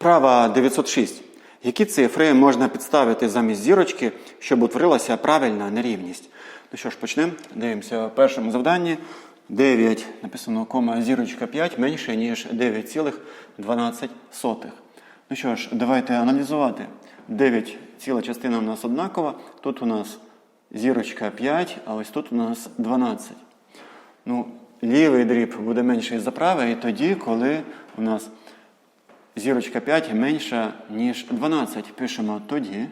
Вправа 906. Які цифри можна підставити замість зірочки, щоб утворилася правильна нерівність? Ну що ж, почнемо. Дивимося в першому завданні. 9 написано кома зірочка 5 менше, ніж 9,12. Ну що ж, давайте аналізувати. 9 ціла частина у нас однакова. Тут у нас зірочка 5, а ось тут у нас 12. Ну, лівий дріб буде менший за правий тоді, коли у нас зірочка 5 менша, ніж 12. Пишемо тоді.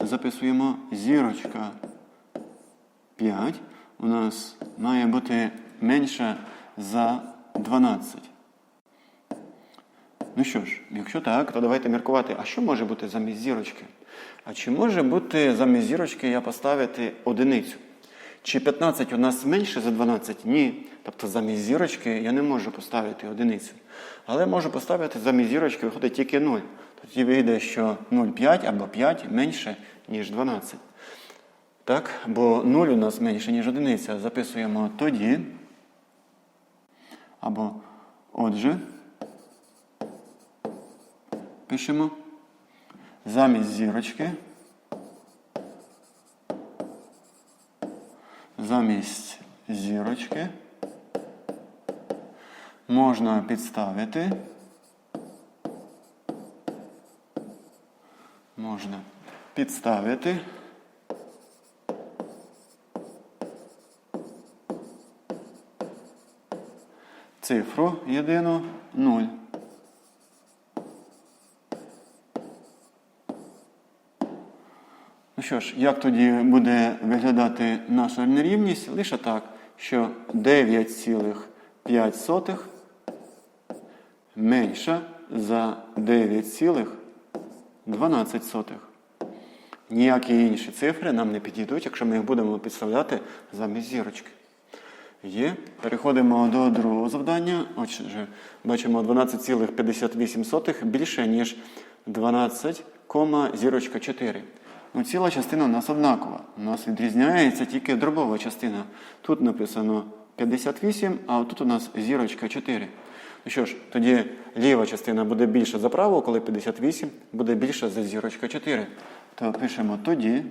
Записуємо зірочка 5 у нас має бути менша за 12. Ну що ж, якщо так, то давайте міркувати, а що може бути замість зірочки? А чи може бути замість зірочки я поставити одиницю? Чи 15 у нас менше за 12? Ні. Тобто замість зірочки я не можу поставити одиницю. Але можу поставити замість зірочки виходить тільки 0. Тоді вийде, що 0,5 або 5 менше, ніж 12. Так? Бо 0 у нас менше, ніж одиниця. Записуємо тоді. Або отже. Пишемо. Замість зірочки. Замість зірочки можна підставити. Можна підставити. Цифру єдину 0. Ну що ж, як тоді буде виглядати наша нерівність? Лише так, що 9,5 менша за 9,12. Ніякі інші цифри нам не підійдуть, якщо ми їх будемо підставляти замість зірочки. Є. Переходимо до другого завдання. Отже, бачимо 12,58 більше, ніж 12, зірочка 4. Ну, ціла частина у нас однакова. У нас відрізняється тільки дробова частина. Тут написано 58, а тут у нас зірочка 4. Ну що ж, тоді ліва частина буде більша за праву, коли 58 буде більша за зірочка 4. То пишемо тоді.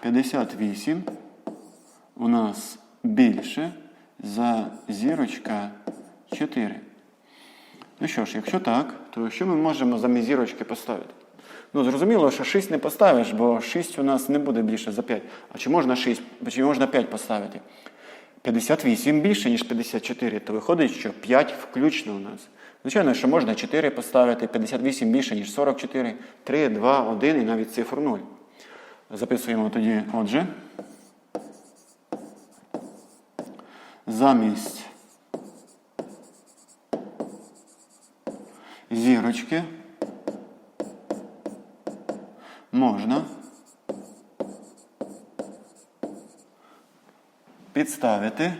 58 у нас більше за зірочка 4. Ну що ж, якщо так, то що ми можемо замість зірочки поставити? Ну, зрозуміло, що 6 не поставиш, бо 6 у нас не буде більше за 5. А чи можна 6, чи можна 5 поставити? 58 більше, ніж 54, то виходить, що 5 включно у нас. Звичайно, що можна 4 поставити, 58 більше, ніж 44, 3, 2, 1 і навіть цифру 0. Записуємо тоді, отже. Замість зірочки можна. Підставити.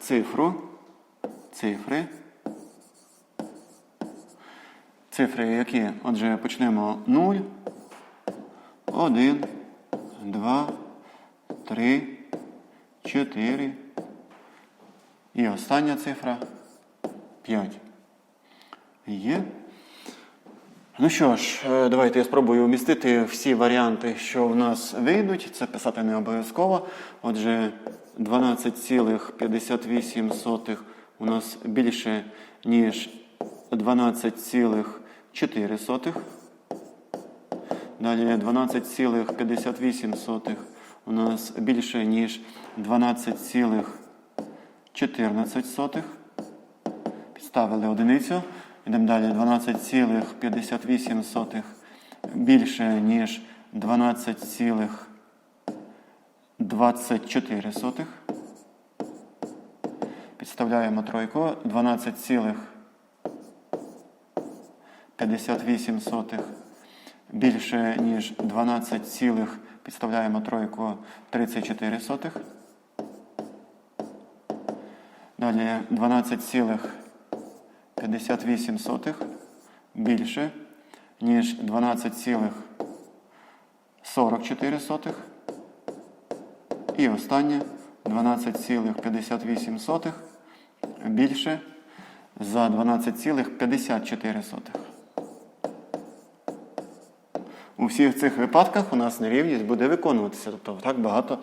Цифру, цифри. Цифри які? Отже, почнемо. 0, 1, 2, 3, 4. І остання цифра 5. Є. Ну що ж, е, давайте я спробую вмістити всі варіанти, що в нас вийдуть. Це писати не обов'язково. Отже, 12,58 у нас більше, ніж 12,4. Далі 12,58 у нас більше, ніж 12,14. Підставили одиницю. Йдемо далі. 12,58 більше, ніж 12,24. Підставляємо тройку. 12,58 більше, ніж 12, цілих, підставляємо тройку 34 сотих. Далі 12,58 більше, ніж 12,44. І останнє 12,58 більше за 12,54. У всіх цих випадках у нас нерівність буде виконуватися. Тобто так багато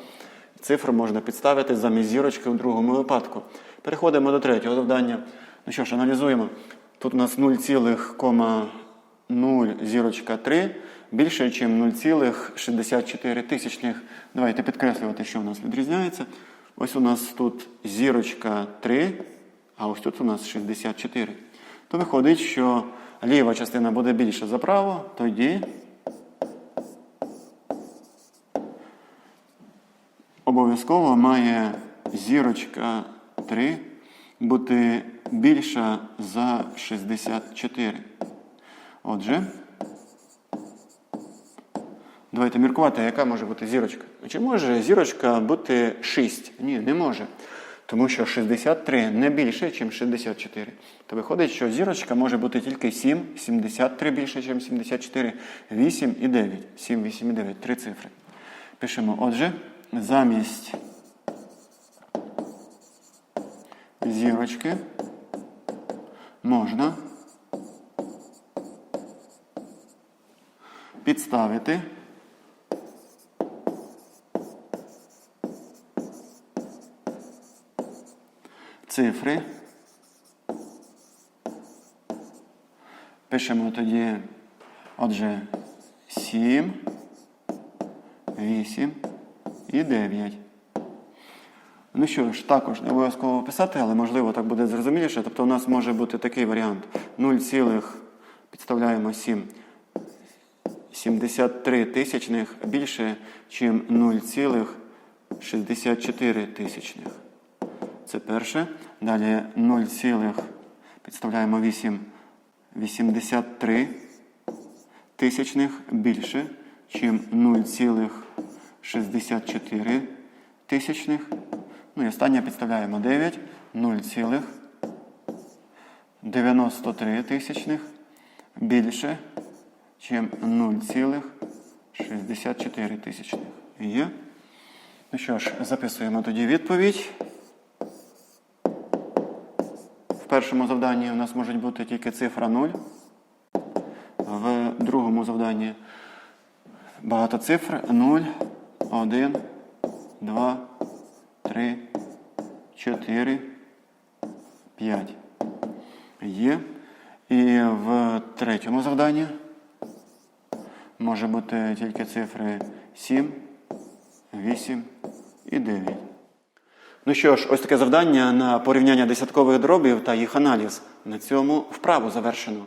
цифр можна підставити замість зірочки у другому випадку. Переходимо до третього завдання. Ну що ж, аналізуємо. Тут у нас 0,0 зірочка 3 більше, ніж 0,64 тисячних. Давайте підкреслювати, що у нас відрізняється. Ось у нас тут зірочка 3, а ось тут у нас 64. То виходить, що ліва частина буде більша за праву, тоді обов'язково має зірочка 3 бути більша за 64. Отже, давайте міркувати, яка може бути зірочка. Чи може зірочка бути 6? Ні, не може. Тому що 63 не більше, ніж 64. То виходить, що зірочка може бути тільки 7, 73 більше, ніж 74, 8 і 9. 7, 8 і 9. Три цифри. Пишемо, отже, замість зірочки можна підставити цифри. Пишемо тоді, отже, 7, 8 і 9. Ну що ж, також не обов'язково писати, але можливо так буде зрозуміліше. Тобто у нас може бути такий варіант 0, підставляємо 7, 73 тисячних більше, ніж 0,64 тисячних. Це перше. Далі 0, підставляємо 8, 83 тисячних більше, ніж 0,64 тисячних. Ну і останнє підставляємо 9, 0,93 тисячних більше, ніж 0,64 тисячних. Є. Ну що ж, записуємо тоді відповідь. В першому завданні у нас може бути тільки цифра 0. В другому завданні багато цифр 0, 1, 2, 3, 4, 5. Є. І в третьому завданні може бути тільки цифри 7, 8 і 9. Ну що ж, ось таке завдання на порівняння десяткових дробів та їх аналіз. На цьому вправу завершено.